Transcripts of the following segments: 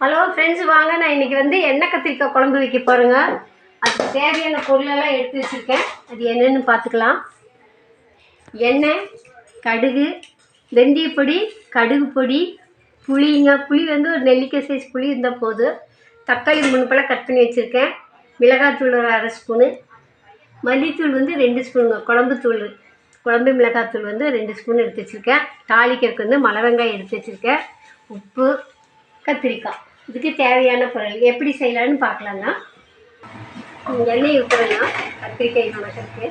Hello friends வாங்க. நான் இன்னைக்கு வந்து எண்ணெய் கத்திரிக்காய் குழம்பு வைக்க போகிறேங்க அதுக்கு தேவையான பொருளெல்லாம் எடுத்து வச்சுருக்கேன். அது என்னென்னு பார்த்துக்கலாம். எண்ணெய் கடுகு வெந்தயப்பொடி கடுகு பொடி புளிங்க. புளி வந்து ஒரு நெல்லிக்காய் சைஸ் புளி இருந்தால் போதும். தக்காளி மூணு பழம் கட் பண்ணி வச்சுருக்கேன். மிளகாத்தூள் ஒரு அரை ஸ்பூனு மல்லித்தூள் வந்து ரெண்டு ஸ்பூனுங்க குழம்புத்தூள் குழம்பு மிளகாத்தூள் வந்து ரெண்டு ஸ்பூன் எடுத்து வச்சுருக்கேன். தாளிக்கிறதுக்கு வந்து மலை வெங்காயம் எடுத்து வச்சுருக்கேன். உப்பு கத்திரிக்காய். இதுக்கு தேவையான பொருள் எப்படி செய்யலான்னு பார்க்கலாம்னா எண்ணெய் ஊற்றுறேங்க கத்திரிக்காய் வணக்கத்துக்கு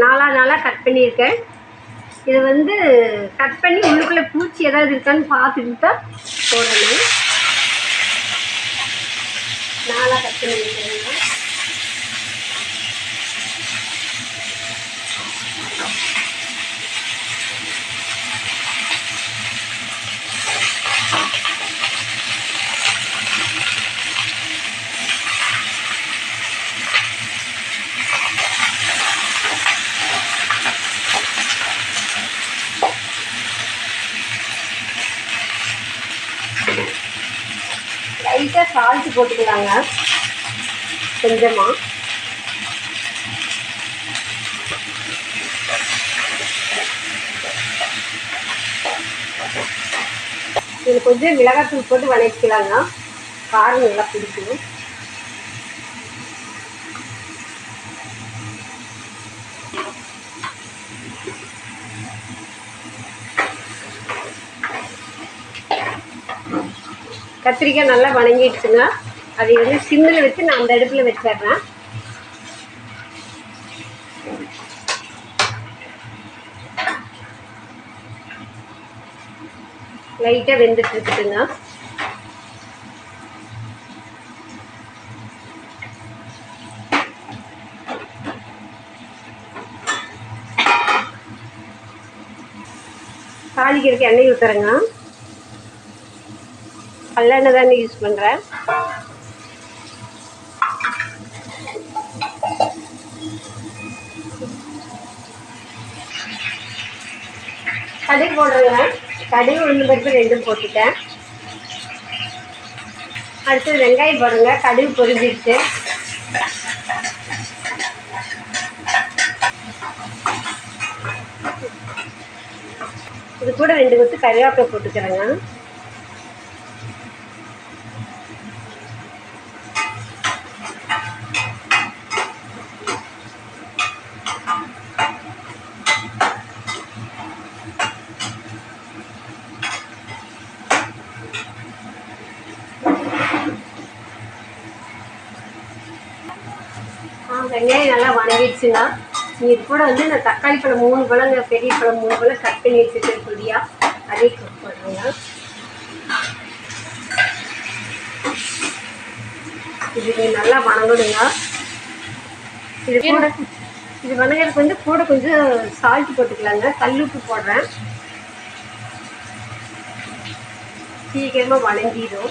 நாலா நாளாக கட் பண்ணியிருக்கேன். இது வந்து கட் பண்ணி உள்ளுக்குள்ளே பூச்சி ஏதாவது இருக்கான்னு பார்த்துட்டு தான் போடணும். நாளாக கட் பண்ணியிருக்கேன். வைக்கிறேங்க போட்டுக்கலாங்க. கொஞ்சமாக இதில் கொஞ்சம் மிளகாத்தூள் போட்டு வதக்கிக்கலாங்க. காரம் நல்லா பிடிக்கும் கத்திரிக்காய் நல்லா வணங்கிடுச்சுங்க அதை வந்து சிம்மில் வச்சு நான் அந்த அடுப்பில் வச்சிடுறேன். லைட்டாக வெந்துட்டு இருக்குதுங்க. தாளிக்கிறதுக்கு எண்ணெய் ஊற்றுறேங்க கல்லெண்ணெய் தானே யூஸ் பண்ணுறேன் கடுகு போடுறேங்க கடுகு உளுந்து பருப்பு ரெண்டும் போட்டுட்டேன். அடுத்தது வெங்காயம் போடுங்க. கடுகு பொரிஞ்சிருச்சு. இது கூட ரெண்டு கொத்து கறிவேப்பிலை போட்டுக்கிறேங்க. வெங்காயம் நல்லா வணங்கிடுச்சுங்க இது கூட வந்து நான் தக்காளி பழம் மூணு பழங்க பெரிய பழம் மூணு பழம் கட் பண்ணி வச்சுருக்கேன் புதியா அதே குக் பண்ணுறேங்க இது நல்லா வணங்கணுங்க. இது கூட இது வணங்குறதுக்கு வந்து கூட கொஞ்சம் சால்ட் போட்டுக்கலாங்க. கல் உப்பு போடுறேன். சீக்கிரமாக வணங்கிடும்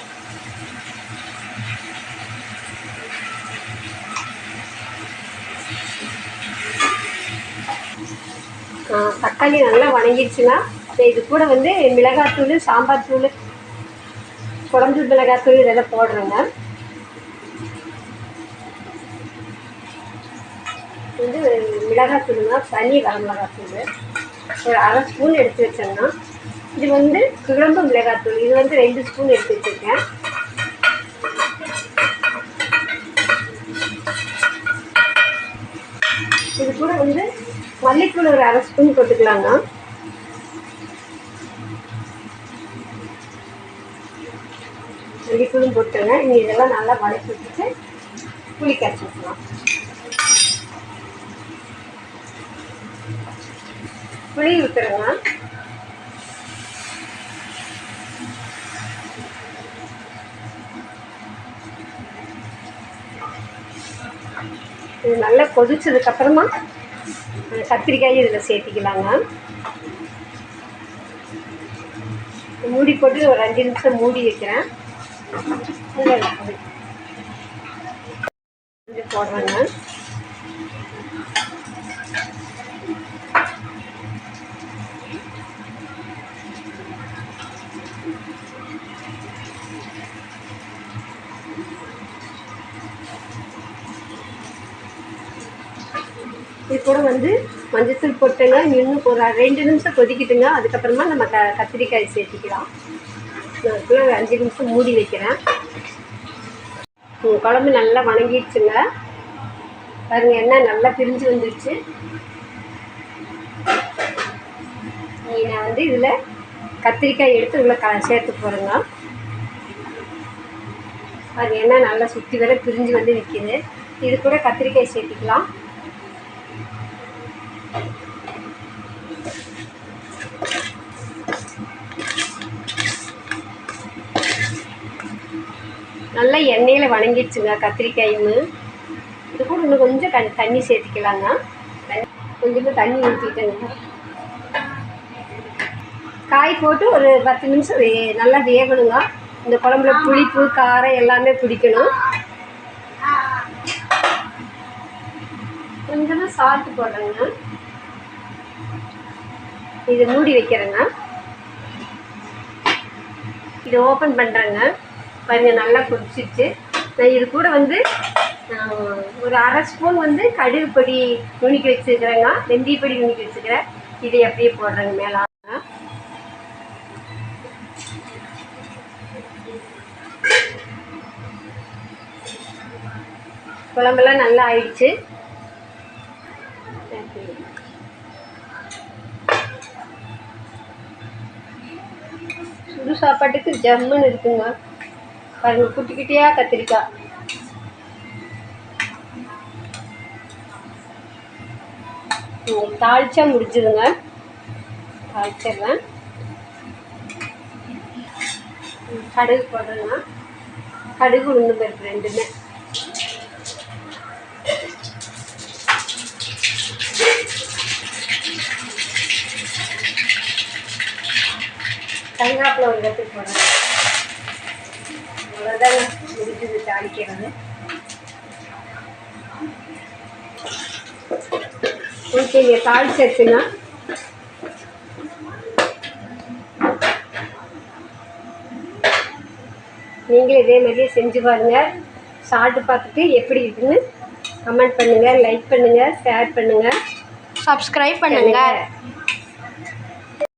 தக்காளி நல்லா வணங்கிடுச்சுன்னா இது கூட வந்து மிளகாத்தூள் சாம்பார் தூள் குழம்பு மிளகாத்தூள் இதெல்லாம் போடுறேங்க வந்து மிளகாத்தூள்னா தனி வர மிளகாத்தூள் ஒரு அரை ஸ்பூன் எடுத்து வச்சோம்னா இது வந்து குழம்பு மிளகாத்தூள் இது வந்து ரெண்டு ஸ்பூன் எடுத்து வச்சுருக்கேன். இது கூட வந்து மல்லித்தூள் ஒரு அரை ஸ்பூன் போட்டுக்கலாங்க மல்லித்தூளும் போட்டுங்க நீங்கள் இதெல்லாம் நல்லா வதக்கி வச்சுட்டு புளி கரைச்சி வச்சுக்கலாம். புளி ஊற்றுறேங்க இது நல்லா கொதிச்சதுக்கப்புறமா கத்திரிக்காயும் இதில் சேர்த்திக்கலாங்க மூடி போட்டு ஒரு அஞ்சு நிமிஷம் மூடி வைக்கிறேன். கொஞ்சம் போடுறேங்க இது கூட வந்து மஞ்சத்தூள் போட்டுங்க இன்னும் ஒரு ரெண்டு நிமிஷம் கொதிக்கிட்டுங்க. அதுக்கப்புறமா நம்ம க கத்திரிக்காய் சேர்த்திக்கலாம். நான் ஒரு அஞ்சு நிமிஷம் மூடி வைக்கிறேன். உங்கள் குழம்பு நல்லா வணங்கிடுச்சுங்க. பாருங்க எண்ணெய் நல்லா பிரிஞ்சு வந்துடுச்சு நான் வந்து இதில் கத்திரிக்காய் எடுத்து உள்ள க சேர்த்து போகிறேங்க அது என்ன நல்லா சுற்றி வர பிரிஞ்சு வந்து நிற்கிது இது கூட கத்திரிக்காய் சேர்த்துக்கலாம். நல்லா எண்ணெயில் வணங்கிடுச்சுங்க கத்திரிக்காயும். இது கூட இன்னும் கொஞ்சம் கண் தண்ணி சேர்த்துக்கலாங்க. கொஞ்சமாக தண்ணி ஊற்றிட்டேங்க காய் போட்டு ஒரு பத்து நிமிஷம் வே நல்லா வேகணுங்க. இந்த குழம்புல புளிப்பு காரம் எல்லாமே பிடிக்கணும். கொஞ்சமாக சால்ட்டு போடுறேங்க. இது மூடி வைக்கிறேங்க. இது ஓப்பன் பண்ணுறேங்க பாருங்க நல்லா கொதிச்சிருச்சு. நான் இது கூட வந்து ஒரு அரை ஸ்பூன் வந்து கடுகு பொடி நுணுக்கி வச்சுருக்கிறேங்க. வெந்தய பொடி நுணுக்கி வச்சுக்கிறேன் இதை அப்படியே போடுறேங்க மேலே குழம்பெல்லாம் நல்லா ஆயிடுச்சு. சாப்பாட்டுக்கு ஜம்முன்னு இருக்குங்க. பாருங்க குட்டி குட்டியாக கத்திரிக்காய். தாளிச்சா முடிஞ்சுதுங்க. தாளிச்சிடுறேன். கடுகு போடுறேங்க. கடுகு உளுந்து பருப்பு ரெண்டுமே. கருவேப்பிலை ஒரு கட்டு போடுறேன் அவ்வளோதாங்க முடிஞ்சது தாளிக்கிறது. ஓகே நீங்கள் தாளிச்சிருச்சுங்க நீங்களும் இதே மாதிரியே செஞ்சு பாருங்கள் சாப்பிட்டு பார்த்துட்டு எப்படி இருக்குன்னு கமெண்ட் பண்ணுங்கள் லைக் பண்ணுங்கள் ஷேர் பண்ணுங்கள் சப்ஸ்கிரைப் பண்ணுங்க. பண்ணுங்க